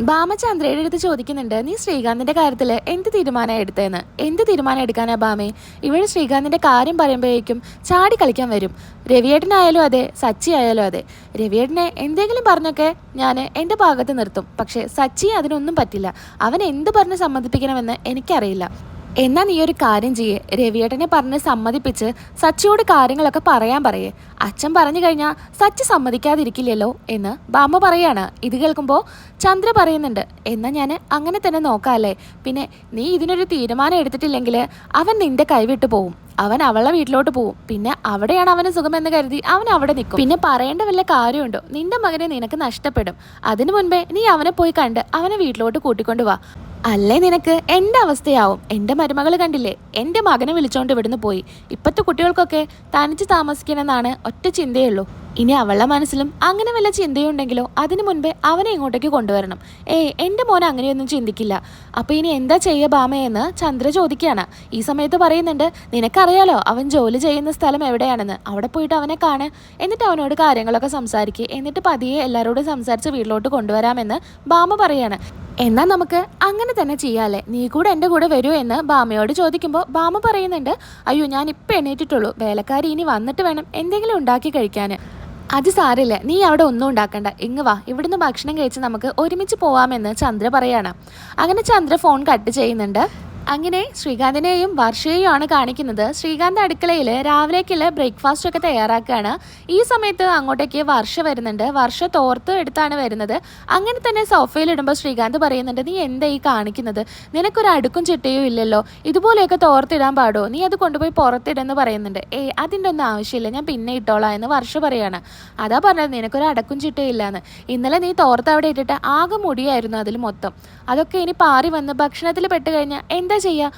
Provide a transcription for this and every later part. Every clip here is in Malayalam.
ബാമചന്ദ്രയുടെ അടുത്ത് ചോദിക്കുന്നുണ്ട് നീ ശ്രീകാന്തിന്റെ കാര്യത്തിൽ എന്ത് തീരുമാനം എടുത്തതെന്ന് എന്ത് തീരുമാനം എടുക്കാനാ ബാമേ? ഇവിടെ ശ്രീകാന്തിന്റെ കാര്യം പറയുമ്പോഴേക്കും ചാടി കളിക്കാൻ വരും. രവിയേട്ടനായാലും അതെ സച്ചി ആയാലും അതെ. രവിയേട്ടനെ എന്തെങ്കിലും പറഞ്ഞൊക്കെ ഞാൻ എന്റെ ഭാഗത്ത് നിർത്തും. പക്ഷെ സച്ചി അതിനൊന്നും പറ്റില്ല. അവൻ എന്ത് പറഞ്ഞ് സമ്മതിപ്പിക്കണമെന്ന് എനിക്കറിയില്ല. എന്നാ നീ ഒരു കാര്യം ചെയ്യേ. രവിയേട്ടനെ പറഞ്ഞ് സമ്മതിപ്പിച്ച് സച്ചിയോട് കാര്യങ്ങളൊക്കെ പറയാൻ പറയേ. അച്ഛൻ പറഞ്ഞു കഴിഞ്ഞാൽ സച്ചി സമ്മതിക്കാതിരിക്കില്ലല്ലോ എന്ന് ബാമ്മ പറയാണ്. ഇത് കേൾക്കുമ്പോൾ ചന്ദ്ര പറയുന്നുണ്ട് എന്നാ ഞാൻ അങ്ങനെ തന്നെ നോക്കാല്ലേ? പിന്നെ നീ ഇതിനൊരു തീരുമാനം എടുത്തിട്ടില്ലെങ്കിൽ അവൻ നിന്റെ കൈവിട്ടു പോവും. അവൻ അവളെ വീട്ടിലോട്ട് പോവും. പിന്നെ അവിടെയാണ് അവന് സുഖമെന്ന് കരുതി അവൻ അവിടെ നിൽക്കും. പിന്നെ പറയേണ്ട വല്ല കാര്യമുണ്ടോ? നിന്റെ മകനെ നിനക്ക് നഷ്ടപ്പെടും. അതിനു മുൻപേ നീ അവനെ പോയി കണ്ട് അവനെ വീട്ടിലോട്ട് കൂട്ടിക്കൊണ്ടു വാ. അല്ലേ നിനക്ക്? എന്റെ അവസ്ഥയാവും. എന്റെ മരുമകൾ കണ്ടില്ലേ? എന്റെ മകനെ വിളിച്ചോണ്ട് ഇവിടുന്ന് പോയി. ഇപ്പോഴത്തെ കുട്ടികൾക്കൊക്കെ തനിച്ച് താമസിക്കണമെന്നാണ് ഒറ്റ ചിന്തയുള്ളൂ ഇനി അവളുടെ മനസ്സിലും അങ്ങനെ വല്ല ചിന്തയുണ്ടെങ്കിലോ അതിനു മുൻപേ അവനെ ഇങ്ങോട്ടേക്ക് കൊണ്ടുവരണം. ഏ എന്റെ മോൻ അങ്ങനെയൊന്നും ചിന്തിക്കില്ല. അപ്പോൾ ഇനി എന്താ ചെയ്യുക ബാമയെന്ന് ചന്ദ്ര ചോദിക്കുകയാണ്. ഈ സമയത്ത് പറയുന്നുണ്ട് നിനക്കറിയാലോ അവൻ ജോലി ചെയ്യുന്ന സ്ഥലം എവിടെയാണെന്ന്. അവിടെ പോയിട്ട് അവനെ കാണ്. എന്നിട്ട് അവനോട് കാര്യങ്ങളൊക്കെ സംസാരിക്കുക എന്നിട്ട് പതിയെ എല്ലാവരോടും സംസാരിച്ച് വീട്ടിലോട്ട് കൊണ്ടുവരാമെന്ന് ബാമ പറയാണ്. എന്നാൽ നമുക്ക് അങ്ങനെ തന്നെ ചെയ്യാല്ലേ? നീ കൂടെ എന്റെ കൂടെ വരൂ എന്ന് ബാമയോട് ചോദിക്കുമ്പോൾ ബാമ പറയുന്നുണ്ട് അയ്യോ ഞാൻ ഇപ്പം എണീറ്റിട്ടുള്ളൂ. വേലക്കാരി ഇനി വന്നിട്ട് വേണം എന്തെങ്കിലും ഉണ്ടാക്കി കഴിക്കാൻ അത് സാരില്ല നീ അവിടെ ഒന്നും ഉണ്ടാക്കണ്ട. ഇങ്ങ് വാ. ഇവിടുന്ന് ഭക്ഷണം കഴിച്ച് നമുക്ക് ഒരുമിച്ച് പോവാമെന്ന് ചന്ദ്ര പറയാണ്. അങ്ങനെ ചന്ദ്ര ഫോൺ കട്ട് ചെയ്യുന്നുണ്ട്. അങ്ങനെ ശ്രീകാന്തിനെയും വർഷയെയും ആണ് കാണിക്കുന്നത്. ശ്രീകാന്ത് അടുക്കളയിൽ രാവിലേക്കുള്ള ബ്രേക്ക്ഫാസ്റ്റ് ഒക്കെ തയ്യാറാക്കുകയാണ് ഈ സമയത്ത് അങ്ങോട്ടേക്ക് വർഷ വരുന്നുണ്ട്. വർഷ തോർത്ത് എടുത്താണ് വരുന്നത്. അങ്ങനെ തന്നെ സോഫയിൽ ഇടുമ്പോൾ ശ്രീകാന്ത് പറയുന്നുണ്ട് നീ എന്താ ഈ കാണിക്കുന്നത്? നിനക്കൊരു അടുക്കും ചിട്ടയും ഇല്ലല്ലോ. ഇതുപോലെയൊക്കെ തോർത്തിടാൻ പാടോ? നീ അത് കൊണ്ടുപോയി പുറത്തിടെന്ന് പറയുന്നുണ്ട്. ഏയ് അതിന്റെ ഒന്നും ആവശ്യമില്ല. ഞാൻ പിന്നെ ഇട്ടോളാം എന്ന് വർഷ പറയാണ്. അതാ പറഞ്ഞത് നിനക്കൊരു അടക്കും ചിട്ടയും ഇല്ലാന്ന്. ഇന്നലെ നീ തോർത്ത് അവിടെ ഇട്ടിട്ട് ആകെ മുടിയായിരുന്നു അതിൽ മൊത്തം. അതൊക്കെ ഇനി പാറി വന്ന് ഭക്ഷണത്തിൽ പെട്ട് കഴിഞ്ഞാൽ എന്താ ചെയ്യുക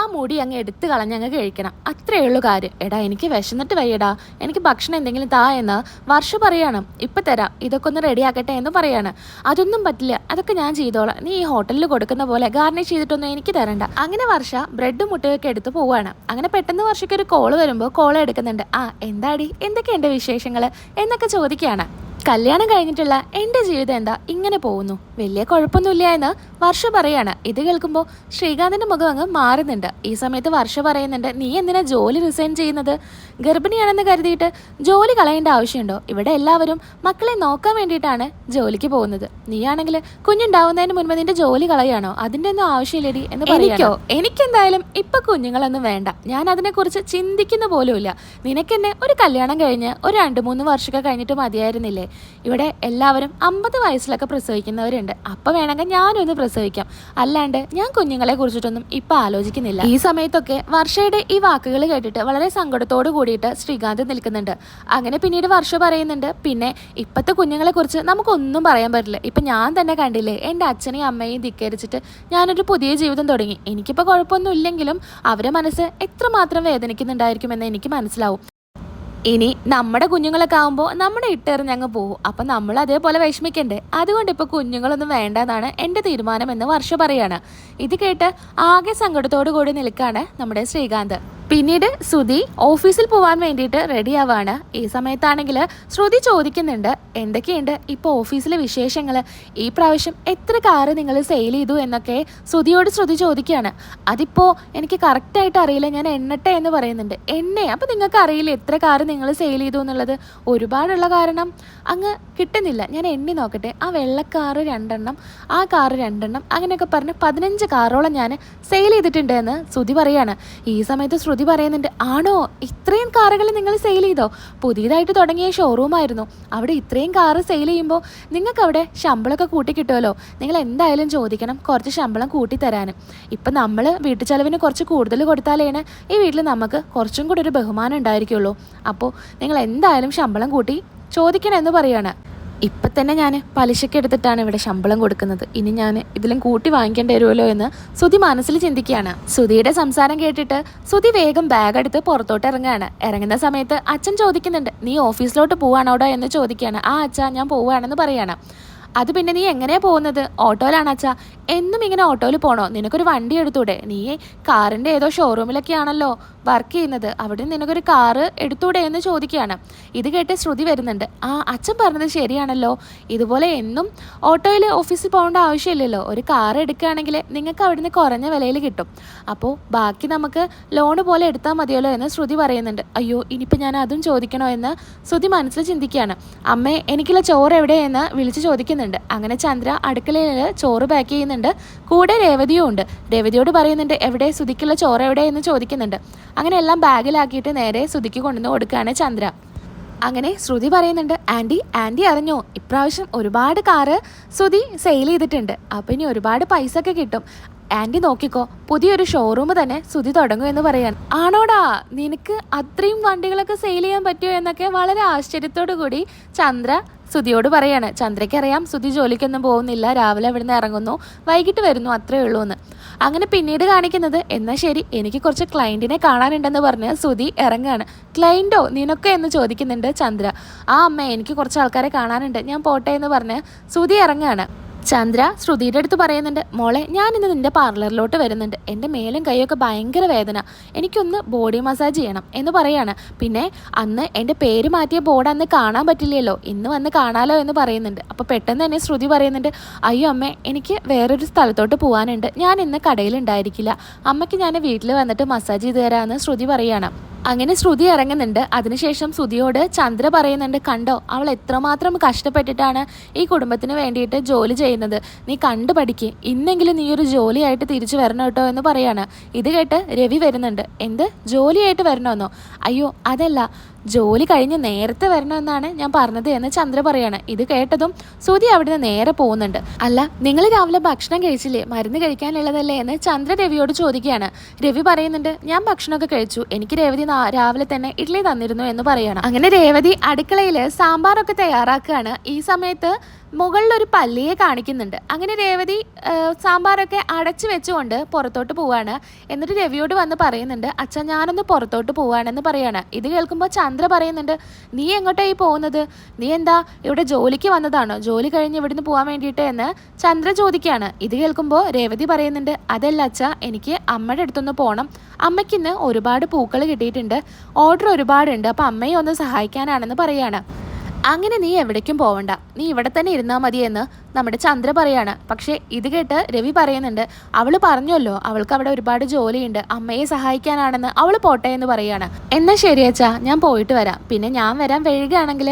ആ മുടി അങ്ങ് എടുത്തു കളഞ്ഞ് അങ്ങ് കഴിക്കണം. അത്രയേ ഉള്ളൂ കാര്യം. എടാ എനിക്ക് വിശന്നിട്ട് വയ്യടാ. എനിക്ക് ഭക്ഷണം എന്തെങ്കിലും താ എന്ന് വർഷ പറയാണ്. ഇപ്പം തരാം. ഇതൊക്കെ ഒന്ന് റെഡിയാക്കട്ടെ എന്ന് പറയാണ്. അതൊന്നും പറ്റില്ല. അതൊക്കെ ഞാൻ ചെയ്തോളാം. നീ ഈ ഹോട്ടലിൽ കൊടുക്കുന്ന പോലെ ഗാർണിഷ് ചെയ്തിട്ടൊന്നും എനിക്ക് തരണ്ട. അങ്ങനെ വർഷ ബ്രെഡും മുട്ടയൊക്കെ എടുത്ത് പോവാണ്. അങ്ങനെ പെട്ടെന്ന് വർഷയ്ക്ക് ഒരു കോൾ വരുമ്പോൾ കോൾ എടുക്കുന്നുണ്ട്. ആ എന്താടി? എന്തൊക്കെയുണ്ട് വിശേഷങ്ങൾ എന്നൊക്കെ ചോദിക്കുകയാണ് കല്യാണം കഴിഞ്ഞിട്ടുള്ള എന്റെ ജീവിതം എന്താ? ഇങ്ങനെ പോകുന്നു. വലിയ കുഴപ്പമൊന്നുമില്ല എന്ന് വർഷ പറയാണ്. ഇത് കേൾക്കുമ്പോൾ ശ്രീകാന്തിന്റെ മുഖം അങ്ങ് മാറുന്നുണ്ട്. ഈ സമയത്ത് വർഷ പറയുന്നുണ്ട് നീ എന്തിനാ ജോലി റിസൈൻ ചെയ്യുന്നത്? ഗർഭിണിയാണെന്ന് കരുതിയിട്ട് ജോലി കളയേണ്ട ആവശ്യമുണ്ടോ? ഇവിടെ എല്ലാവരും മക്കളെ നോക്കാൻ വേണ്ടിയിട്ടാണ് ജോലിക്ക് പോകുന്നത്. നീയാണെങ്കിൽ കുഞ്ഞുണ്ടാവുന്നതിന് മുൻപ് നിന്റെ ജോലി കളയാണോ അതിന്റെ ഒന്നും ആവശ്യമില്ലടി എന്ന് എനിക്കോ? എനിക്കെന്തായാലും ഇപ്പൊ കുഞ്ഞുങ്ങളൊന്നും വേണ്ട. ഞാൻ അതിനെക്കുറിച്ച് ചിന്തിക്കുന്ന പോലുമില്ല. നിനക്കെന്നെ ഒരു കല്യാണം കഴിഞ്ഞ് ഒരു രണ്ട് മൂന്ന് വർഷമൊക്കെ കഴിഞ്ഞിട്ട് മതിയായിരുന്നില്ലേ? ഇവിടെ എല്ലാവരും അമ്പത് വയസ്സിലൊക്കെ പ്രസവിക്കുന്നവരുണ്ട്. അപ്പൊ വേണമെങ്കിൽ ഞാനൊന്ന് പ്രസവിക്കാം. അല്ലാണ്ട് ഞാൻ കുഞ്ഞുങ്ങളെ കുറിച്ചിട്ടൊന്നും ഇപ്പൊ ആലോചിക്കുന്നില്ല. ഈ സമയത്തൊക്കെ വർഷയുടെ ഈ വാക്കുകൾ കേട്ടിട്ട് വളരെ സങ്കടത്തോട് കൂടിയിട്ട് ശ്രീകാന്ത് നിൽക്കുന്നുണ്ട്. അങ്ങനെ പിന്നീട് വർഷ പറയുന്നുണ്ട് പിന്നെ ഇപ്പോഴത്തെ കുഞ്ഞുങ്ങളെ കുറിച്ച് നമുക്കൊന്നും പറയാൻ പറ്റില്ല. ഇപ്പൊ ഞാൻ തന്നെ കണ്ടില്ലേ എന്റെ അച്ഛനെയും അമ്മയെയും ധിക്കരിച്ചിട്ട് ഞാനൊരു പുതിയ ജീവിതം തുടങ്ങി. എനിക്കിപ്പോൾ കുഴപ്പമൊന്നും ഇല്ലെങ്കിലും അവരെ മനസ്സ് എത്രമാത്രം വേദനിക്കുന്നുണ്ടായിരിക്കുമെന്ന് എനിക്ക് മനസ്സിലാവും. ഇനി നമ്മുടെ കുഞ്ഞുങ്ങളൊക്കെ ആകുമ്പോൾ നമ്മുടെ ഇട്ടെറിഞ്ഞ് അങ്ങ് പോകും അപ്പം നമ്മൾ അതേപോലെ വിഷമിക്കണ്ടേ? അതുകൊണ്ട് ഇപ്പോൾ കുഞ്ഞുങ്ങളൊന്നും വേണ്ടെന്നാണ് എന്റെ തീരുമാനം എന്ന് വർഷ പറയാണ്. ഇത് കേട്ട് ആകെ സങ്കടത്തോടു കൂടി നിൽക്കുകയാണ് നമ്മുടെ ശ്രീകാന്ത്. പിന്നീട് ശ്രുതി ഓഫീസിൽ പോകാൻ വേണ്ടിയിട്ട് റെഡി ആവാണ്. ഈ സമയത്താണെങ്കിൽ ശ്രുതി ചോദിക്കുന്നുണ്ട് എന്തൊക്കെയുണ്ട് ഇപ്പോൾ ഓഫീസിലെ വിശേഷങ്ങൾ ഈ പ്രാവശ്യം എത്ര കാറ് നിങ്ങൾ സെയിൽ ചെയ്തു? എന്നൊക്കെ ശ്രുതിയോട് ശ്രുതി ചോദിക്കുകയാണ്. അതിപ്പോൾ എനിക്ക് കറക്റ്റായിട്ട് അറിയില്ല ഞാൻ എണ്ണട്ടെ എന്ന് പറയുന്നുണ്ട്. എണ്ണേ അപ്പോൾ നിങ്ങൾക്ക് അറിയില്ല എത്ര കാറ് നിങ്ങൾ സെയിൽ ചെയ്തു എന്നുള്ളത്? ഒരുപാടുള്ള കാരണം. അങ്ങ് കിട്ടുന്നില്ല. ഞാൻ എണ്ണി നോക്കട്ടെ. ആ വെള്ളക്കാറ് രണ്ടെണ്ണം ആ കാറ് രണ്ടെണ്ണം അങ്ങനെയൊക്കെ പറഞ്ഞ് പതിനഞ്ച് കാറോളം ഞാൻ സെയിൽ ചെയ്തിട്ടുണ്ട് എന്ന് ശ്രുതി പറയാണ്. ഈ സമയത്ത് ശ്രുതി പറയുന്നുണ്ട് ആണോ? ഇത്രയും കാറുകൾ നിങ്ങൾ സെയിൽ ചെയ്തോ? പുതിയതായിട്ട് തുടങ്ങിയ ഷോറൂമായിരുന്നു അവിടെ ഇത്രയും കാറ് സെയിൽ ചെയ്യുമ്പോൾ നിങ്ങൾക്ക് അവിടെ ശമ്പളമൊക്കെ കൂട്ടി കിട്ടുമല്ലോ നിങ്ങൾ എന്തായാലും ചോദിക്കണം കുറച്ച് ശമ്പളം കൂട്ടി തരാനും ഇപ്പം നമ്മൾ വീട്ടു ചെലവിന് കുറച്ച് കൂടുതൽ കൊടുത്താലാണ് ഈ വീട്ടിൽ നമുക്ക് കുറച്ചും കൂടി ഒരു ബഹുമാനം ഉണ്ടായിരിക്കുള്ളൂ. അപ്പോൾ നിങ്ങൾ എന്തായാലും ശമ്പളം കൂട്ടി ചോദിക്കണം എന്ന് പറയാണ്. ഇപ്പം തന്നെ ഞാൻ പലിശയ്ക്ക് എടുത്തിട്ടാണ് ഇവിടെ ശമ്പളം കൊടുക്കുന്നത്. ഇനി ഞാൻ ഇതിലും കൂട്ടി വാങ്ങിക്കേണ്ടി വരുമല്ലോ എന്ന് സുധി മനസ്സിൽ ചിന്തിക്കുകയാണ്. സുധിയുടെ സംസാരം കേട്ടിട്ട് സുധി വേഗം ബാഗ് എടുത്ത് പുറത്തോട്ട് ഇറങ്ങുകയാണ്. ഇറങ്ങുന്ന സമയത്ത് അച്ഛൻ ചോദിക്കുന്നുണ്ട് നീ ഓഫീസിലോട്ട് പോവാണോടോ? എന്ന് ചോദിക്കുകയാണ്. ആ അച്ഛാ ഞാൻ പോവുകയാണെന്ന് പറയാണ്. അത് പിന്നെ നീ എങ്ങനെയാ പോകുന്നത്? ഓട്ടോയിലാണച്ചാ എന്നും ഇങ്ങനെ ഓട്ടോയിൽ പോണോ? നിനക്കൊരു വണ്ടി എടുത്തൂടെ? നീ കാറിന്റെ ഏതോ ഷോറൂമിലൊക്കെയാണല്ലോ വർക്ക് ചെയ്യുന്നത്. അവിടെ നിനക്കൊരു കാറ് എടുത്തൂടെ എന്ന് ചോദിക്കുകയാണ്. ഇത് കേട്ട് ശ്രുതി വരുന്നുണ്ട്. ആ അച്ഛൻ പറഞ്ഞത് ശരിയാണല്ലോ. ഇതുപോലെ എന്നും ഓട്ടോയിൽ ഓഫീസിൽ പോകേണ്ട ആവശ്യമില്ലല്ലോ. ഒരു കാർ എടുക്കുകയാണെങ്കിൽ നിങ്ങൾക്ക് അവിടുന്ന് കുറഞ്ഞ വിലയിൽ കിട്ടും. അപ്പോൾ ബാക്കി നമുക്ക് ലോണ് പോലെ എടുത്താൽ മതിയല്ലോ എന്ന് ശ്രുതി പറയുന്നുണ്ട്. അയ്യോ ഇനിയിപ്പോൾ ഞാൻ അതും ചോദിക്കണോ എന്ന് ശ്രുതി മനസ്സിൽ ചിന്തിക്കുകയാണ്. അമ്മേ എനിക്കുള്ള ചോറ് എവിടെയെന്ന് വിളിച്ച് ചോദിക്കുന്നുണ്ട്. അങ്ങനെ ചന്ദ്ര അടുക്കളയിൽ ചോറ് പാക്ക് ചെയ്യുന്നുണ്ട്. കൂടെ രേവതിയും ഉണ്ട്. രേവതിയോട് പറയുന്നുണ്ട് എവിടെ? ശ്രുതിക്കുള്ള ചോറ് എവിടെ? എന്ന് ചോദിക്കുന്നുണ്ട്. അങ്ങനെ എല്ലാം ബാഗിലാക്കിയിട്ട് നേരെ ശ്രുതിക്ക് കൊണ്ടുവന്ന് കൊടുക്കുകയാണ് ചന്ദ്ര. അങ്ങനെ ശ്രുതി പറയുന്നുണ്ട് ആന്റി ആന്റി അറിഞ്ഞു? ഇപ്രാവശ്യം ഒരുപാട് കാറ് ശ്രുതി സെയിൽ ചെയ്തിട്ടുണ്ട്. അപ്പോൾ ഇനി ഒരുപാട് പൈസ ഒക്കെ കിട്ടും. ആന്റി നോക്കിക്കോ പുതിയൊരു ഷോറൂം തന്നെ സുതി തുടങ്ങും എന്ന് പറയാൻ. ആണോടാ നിനക്ക് അത്രയും വണ്ടികളൊക്കെ സെയിൽ ചെയ്യാൻ പറ്റുമോ എന്നൊക്കെ വളരെ ആശ്ചര്യത്തോടു കൂടി ചന്ദ്ര സുതിയോട് പറയാണ്. ചന്ദ്രയ്ക്ക് അറിയാം സുതി ജോലിക്കൊന്നും പോകുന്നില്ല രാവിലെ ഇവിടുന്ന് ഇറങ്ങുന്നു വൈകിട്ട് വരുന്നു അത്രേ ഉള്ളൂ എന്ന്. അങ്ങനെ പിന്നീട് കാണിക്കുന്നത് എന്നാൽ ശരി എനിക്ക് കുറച്ച് ക്ലയന്റിനെ കാണാനുണ്ടെന്ന് പറഞ്ഞ് സുതി ഇറങ്ങുകയാണ് ക്ലയന്റോ നിനക്ക് എന്ന് ചോദിക്കുന്നുണ്ട് ചന്ദ്ര. ആ അമ്മ എനിക്ക് കുറച്ച് ആൾക്കാരെ കാണാനുണ്ട് ഞാൻ പോട്ടെ എന്ന് പറഞ്ഞ് സുതി ഇറങ്ങുകയാണ് ചന്ദ്ര ശ്രുതിയുടെ അടുത്ത് പറയുന്നുണ്ട് മോളെ ഞാൻ ഇന്ന് നിന്റെ പാർലറിലോട്ട് വരുന്നുണ്ട്. എന്റെ മേലും കൈയൊക്കെ ഭയങ്കര വേദന. എനിക്കൊന്ന് ബോഡി മസാജ് ചെയ്യണം എന്ന് പറയാണ്. പിന്നെ അന്ന് എന്റെ പേര് മാറ്റിയ ബോർഡ് അന്ന് കാണാൻ പറ്റില്ലല്ലോ. ഇന്ന് വന്ന് കാണാലോ എന്ന് പറയുന്നുണ്ട്. അപ്പോൾ പെട്ടെന്ന് തന്നെ ശ്രുതി പറയുന്നുണ്ട് അയ്യോ അമ്മ എനിക്ക് വേറൊരു സ്ഥലത്തോട്ട് പോകാനുണ്ട് ഞാൻ ഇന്ന് കടയിലുണ്ടായിരിക്കില്ല അമ്മയ്ക്ക് ഞാൻ വീട്ടിൽ വന്നിട്ട് മസാജ് ചെയ്ത് തരാമെന്ന് ശ്രുതി പറയാണ്. അങ്ങനെ ശ്രുതി ഇറങ്ങുന്നുണ്ട്. അതിനുശേഷം ശ്രുതിയോട് ചന്ദ്ര പറയുന്നുണ്ട് കണ്ടോ അവൾ എത്രമാത്രം കഷ്ടപ്പെട്ടിട്ടാണ് ഈ കുടുംബത്തിന് വേണ്ടിയിട്ട് ജോലി ചെയ്യുന്നത്? നീ കണ്ടു പഠിക്ക്. ഇന്നെങ്കിലും നീ ഒരു ജോലിയായിട്ട് തിരിച്ചു വരണം കേട്ടോ എന്ന് പറയാണ്. ഇത് കേട്ട് രവി വരുന്നുണ്ട്. എന്ത്? ജോലിയായിട്ട് വരണമെന്നോ അയ്യോ അതല്ല. ജോലി കഴിഞ്ഞ് നേരത്തെ വരണമെന്നാണ് ഞാൻ പറഞ്ഞത് എന്ന് ചന്ദ്ര പറയാണ്. ഇത് കേട്ടതും സുധി അവിടുന്ന് നേരെ പോകുന്നുണ്ട്. അല്ല നിങ്ങൾ രാവിലെ ഭക്ഷണം കഴിച്ചില്ലേ? മരുന്ന് കഴിക്കാനുള്ളതല്ലേ? എന്ന് ചന്ദ്ര രവിയോട് ചോദിക്കുകയാണ്. രവി പറയുന്നുണ്ട് ഞാൻ ഭക്ഷണമൊക്കെ കഴിച്ചു. എനിക്ക് രേവതി രാവിലെ തന്നെ ഇഡ്ഡലി തന്നിരുന്നു എന്ന് പറയണം. അങ്ങനെ രേവതി അടുക്കളയിൽ സാമ്പാറൊക്കെ തയ്യാറാക്കുകയാണ്. ഈ സമയത്ത് മുകളിലൊരു പല്ലിയെ കാണിക്കുന്നുണ്ട്. അങ്ങനെ രേവതി സാമ്പാറൊക്കെ അടച്ചു വെച്ചുകൊണ്ട് പുറത്തോട്ട് പോവാണ്. എന്നിട്ട് രവിയോട് വന്ന് പറയുന്നുണ്ട് അച്ഛൻ ഞാനൊന്ന് പുറത്തോട്ട് പോവാണെന്ന് പറയാണ്. ഇത് കേൾക്കുമ്പോൾ ചന്ദ്ര പറയുന്നുണ്ട് നീ എങ്ങോട്ടായി പോകുന്നത്? നീ എന്താ ഇവിടെ ജോലിക്ക് വന്നതാണോ? ജോലി കഴിഞ്ഞ് ഇവിടുന്ന് പോകാൻ വേണ്ടിയിട്ട്? എന്ന് ചന്ദ്ര ചോദിക്കുകയാണ്. ഇത് കേൾക്കുമ്പോൾ രേവതി പറയുന്നുണ്ട് അതല്ല അച്ഛ എനിക്ക് അമ്മയുടെ അടുത്തൊന്ന് പോകണം അമ്മയ്ക്കിന്ന് ഒരുപാട് പൂക്കൾ കിട്ടിയിട്ടുണ്ട്. ഓർഡർ ഒരുപാടുണ്ട്. അപ്പം അമ്മയെ ഒന്ന് സഹായിക്കാനാണെന്ന് പറയാണ്. അങ്ങനെ നീ എവിടേക്കും പോവണ്ട. നീ ഇവിടെ തന്നെ ഇരുന്നാൽ മതിയെന്ന് നമ്മുടെ ചന്ദ്ര പറയാണ്. പക്ഷേ ഇത് കേട്ട് രവി പറയുന്നുണ്ട് അവൾ പറഞ്ഞല്ലോ അവൾക്ക് അവിടെ ഒരുപാട് ജോലിയുണ്ട്. അമ്മയെ സഹായിക്കാനാണെന്ന് അവൾ പോട്ടെ എന്ന് പറയാണ്. എന്നാൽ ശരി അച്ഛാ ഞാൻ പോയിട്ട് വരാം. പിന്നെ ഞാൻ വരാൻ വൈകുകയാണെങ്കിൽ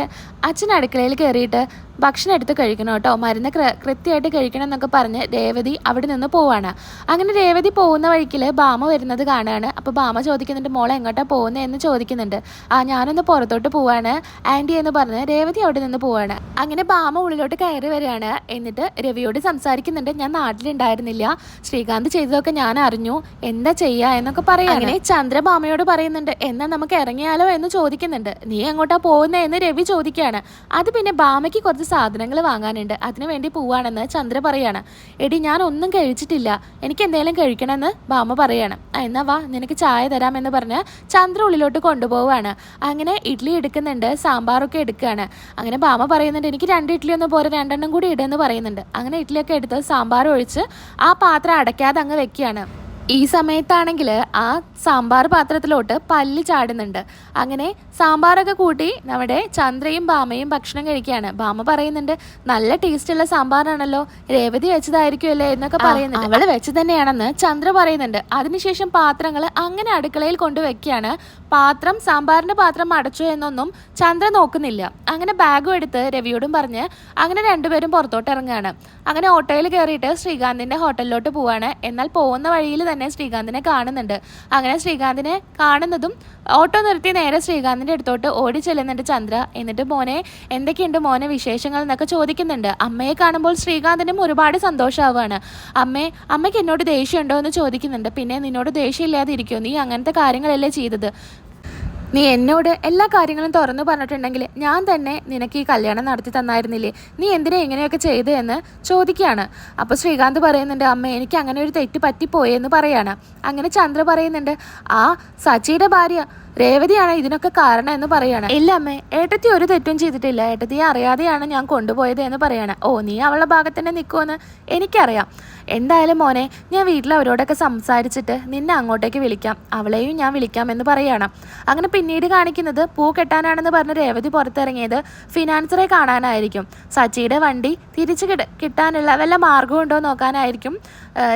അച്ഛൻ അടുക്കളയിൽ കയറിയിട്ട് ഭക്ഷണം എടുത്ത് കഴിക്കണം കേട്ടോ. മരുന്ന് കൃത്യമായിട്ട് കഴിക്കണം എന്നൊക്കെ പറഞ്ഞ് രേവതി അവിടെ നിന്ന് പോവാണ്. അങ്ങനെ രേവതി പോകുന്ന വഴിക്കിൽ ബാമ വരുന്നത് കാണുകയാണ് അപ്പോൾ ബാമ ചോദിക്കുന്നുണ്ട് മോളെ എങ്ങോട്ടാണ് പോകുന്നത് എന്ന് ചോദിക്കുന്നുണ്ട്. ആ ഞാനൊന്ന് പുറത്തോട്ട് പോവാണ് ആന്റി എന്ന് പറഞ്ഞ് രേവതി അവിടെ നിന്ന് പോവാണ്. അങ്ങനെ ബാമ ഉള്ളിലോട്ട് കയറി വരികയാണ്. എന്നിട്ട് രവിയോട് സംസാരിക്കുന്നുണ്ട് ഞാൻ നാട്ടിലുണ്ടായിരുന്നില്ല. ശ്രീകാന്ത് ചെയ്തതൊക്കെ ഞാൻ അറിഞ്ഞു. എന്താ ചെയ്യുക എന്നൊക്കെ പറയാം അങ്ങനെ ചന്ദ്രബാമയോട് പറയുന്നുണ്ട് എന്നാ നമുക്ക് ഇറങ്ങിയാലോ? എന്ന് ചോദിക്കുന്നുണ്ട്. നീ എങ്ങോട്ടാ പോകുന്നത് എന്ന് രവി ചോദിക്കുകയാണ്. അത് പിന്നെ ബാമയ്ക്ക് കുറച്ച് സാധനങ്ങൾ വാങ്ങാനുണ്ട്. അതിനു വേണ്ടി പോവാണെന്ന് ചന്ദ്ര പറയാണ്. എടി ഞാൻ ഒന്നും കഴിച്ചിട്ടില്ല. എനിക്ക് എന്തെങ്കിലും കഴിക്കണമെന്ന് ബാമ പറയാണ്. "ആ, എന്നാ വാ നിനക്ക് ചായ തരാമെന്ന് പറഞ്ഞ് ചന്ദ്ര ഉള്ളിലോട്ട് കൊണ്ടുപോവാണ്. അങ്ങനെ ഇഡ്ഡലി എടുക്കുന്നുണ്ട് സാമ്പാറൊക്കെ എടുക്കുകയാണ് അങ്ങനെ ബാമ പറയുന്നുണ്ട് എനിക്ക് രണ്ട് ഇഡ്ഡലി ഒന്നും പോരെ രണ്ടെണ്ണം കൂടി ഇടുമെന്ന് പറയുന്നുണ്ട്. അങ്ങനെ ഇഡ്ഡലിയൊക്കെ എടുത്ത് സാമ്പാർ ഒഴിച്ച് ആ പാത്രം അടയ്ക്കാതെ അങ്ങ് വെക്കുകയാണ്. ഈ സമയത്താണെങ്കിൽ ആ സാമ്പാർ പാത്രത്തിലോട്ട് പല്ല് ചാടുന്നുണ്ട്. അങ്ങനെ സാമ്പാറൊക്കെ കൂട്ടി നമ്മുടെ ചന്ദ്രയും ബാമയും ഭക്ഷണം കഴിക്കുകയാണ്. ബാമ പറയുന്നുണ്ട് നല്ല ടേസ്റ്റുള്ള സാമ്പാറാണല്ലോ. രേവതി വെച്ചതായിരിക്കുമല്ലേ എന്നൊക്കെ പറയുന്നുണ്ട്. അവൾ വെച്ച് തന്നെയാണെന്ന് ചന്ദ്ര പറയുന്നുണ്ട്. അതിനുശേഷം പാത്രങ്ങൾ അങ്ങനെ അടുക്കളയിൽ കൊണ്ടുവയ്ക്കുകയാണ് പാത്രം സാമ്പാറിന്റെ പാത്രം അടച്ചു എന്നൊന്നും ചന്ദ്ര നോക്കുന്നില്ല. അങ്ങനെ ബാഗും എടുത്ത് രവിയോടും പറഞ്ഞ് അങ്ങനെ രണ്ടുപേരും പുറത്തോട്ട് ഇറങ്ങുകയാണ്. അങ്ങനെ ഓട്ടോയിൽ കയറിയിട്ട് ശ്രീകാന്തിന്റെ ഹോട്ടലിലോട്ട് പോവാണ്. എന്നാൽ പോകുന്ന വഴിയിൽ തന്നെ ശ്രീകാന്തിനെ കാണുന്നുണ്ട്. അങ്ങനെ ശ്രീകാന്തിനെ കാണുന്നതും ഓട്ടോ നിർത്തി നേരെ ശ്രീകാന്തിന്റെ അടുത്തോട്ട് ഓടി ചെല്ലുന്നുണ്ട് ചന്ദ്ര. എന്നിട്ട് മോനെ എന്തൊക്കെയുണ്ട് മോനെ വിശേഷങ്ങൾ എന്നൊക്കെ ചോദിക്കുന്നുണ്ട്. അമ്മയെ കാണുമ്പോൾ ശ്രീകാന്തിനും ഒരുപാട് സന്തോഷമാവുകയാണ് അമ്മേ അമ്മയ്ക്ക് എന്നോട് ദേഷ്യമുണ്ടോ എന്ന് ചോദിക്കുന്നുണ്ട്. പിന്നെ നിന്നോട് ദേഷ്യമില്ലാതെ ഇരിക്കുമോ നീ അങ്ങനത്തെ കാര്യങ്ങളല്ലേ ചെയ്തത്. നീ എന്നോട് എല്ലാ കാര്യങ്ങളും തുറന്നു പറഞ്ഞിട്ടുണ്ടെങ്കിൽ ഞാൻ തന്നെ നിനക്ക് ഈ കല്യാണം നടത്തി തന്നായിരുന്നില്ലേ? നീ എന്തിനാ ഇങ്ങനെയൊക്കെ ചെയ്ത് എന്ന് ചോദിക്കുകയാണ്. അപ്പോൾ ശ്രീകാന്ത് പറയുന്നുണ്ട് അമ്മ എനിക്ക് അങ്ങനെ ഒരു തെറ്റ് പറ്റിപ്പോയെന്ന് പറയാണ്. അങ്ങനെ ചന്ദ്ര പറയുന്നുണ്ട് ആ സച്ചിയുടെ ഭാര്യ രേവതിയാണ് ഇതിനൊക്കെ കാരണം എന്ന് പറയാണ്. ഇല്ല അമ്മേ. ഏട്ടത്തി ഒരു തെറ്റും ചെയ്തിട്ടില്ല. ഏട്ടത്തിയെ അറിയാതെയാണ് ഞാൻ കൊണ്ടുപോയത് എന്ന് പറയാണ്. ഓ നീ അവളുടെ ഭാഗത്ത് തന്നെ നിൽക്കുമെന്ന് എനിക്കറിയാം. എന്തായാലും മോനെ ഞാൻ വീട്ടിൽ അവരോടൊക്കെ സംസാരിച്ചിട്ട് നിന്നെ അങ്ങോട്ടേക്ക് വിളിക്കാം. അവളെയും ഞാൻ വിളിക്കാം എന്ന് പറയാണ്. അങ്ങനെ പിന്നീട് കാണിക്കുന്നത് പൂ കെട്ടാനാണെന്ന് പറഞ്ഞ് രേവതി പുറത്തിറങ്ങിയത് ഫിനാൻസറെ കാണാനായിരിക്കും. സച്ചിയുടെ വണ്ടി തിരിച്ചു കിട്ട കിട്ടാനുള്ള വല്ല മാർഗമുണ്ടോ നോക്കാനായിരിക്കും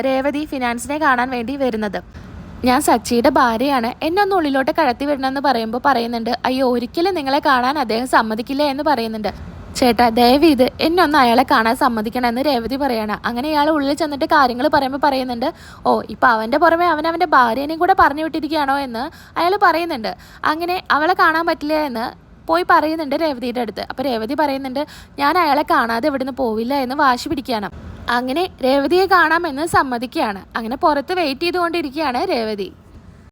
രേവതി ഫിനാൻസിനെ കാണാൻ വേണ്ടി വരുന്നത്. ഞാൻ സച്ചിയുടെ ഭാര്യയാണ്. എന്നെ ഒന്ന് ഉള്ളിലോട്ട് കടത്തി വിടണമെന്ന് പറയുമ്പോൾ പറയുന്നുണ്ട് അയ്യോ ഒരിക്കലും നിങ്ങളെ കാണാൻ അദ്ദേഹം സമ്മതിക്കില്ല എന്ന് പറയുന്നുണ്ട്. ചേട്ടാ ദയവ് ഇത് എന്നെ ഒന്ന് അയാളെ കാണാൻ സമ്മതിക്കണം എന്ന് രേവതി പറയാണ്. അങ്ങനെ ഇയാൾ ഉള്ളിൽ ചെന്നിട്ട് കാര്യങ്ങൾ പറയുമ്പോൾ പറയുന്നുണ്ട് ഓ ഇപ്പം അവന്റെ പുറമെ അവൻ അവന്റെ ഭാര്യേനെയും കൂടെ പറഞ്ഞു വിട്ടിരിക്കുകയാണോ എന്ന് അയാൾ പറയുന്നുണ്ട്. അങ്ങനെ അവളെ കാണാൻ പറ്റില്ല എന്ന് പോയി പറയുന്നുണ്ട് രേവതിയുടെ അടുത്ത്. അപ്പോൾ രേവതി പറയുന്നുണ്ട് ഞാൻ അയാളെ കാണാതെ ഇവിടുന്ന് പോവില്ല എന്ന് വാശി പിടിക്കുകയാണ്. അങ്ങനെ രേവതിയെ കാണാമെന്ന് സമ്മതിക്കുകയാണ്. അങ്ങനെ പുറത്ത് വെയിറ്റ് ചെയ്തുകൊണ്ടിരിക്കുകയാണ് രേവതി.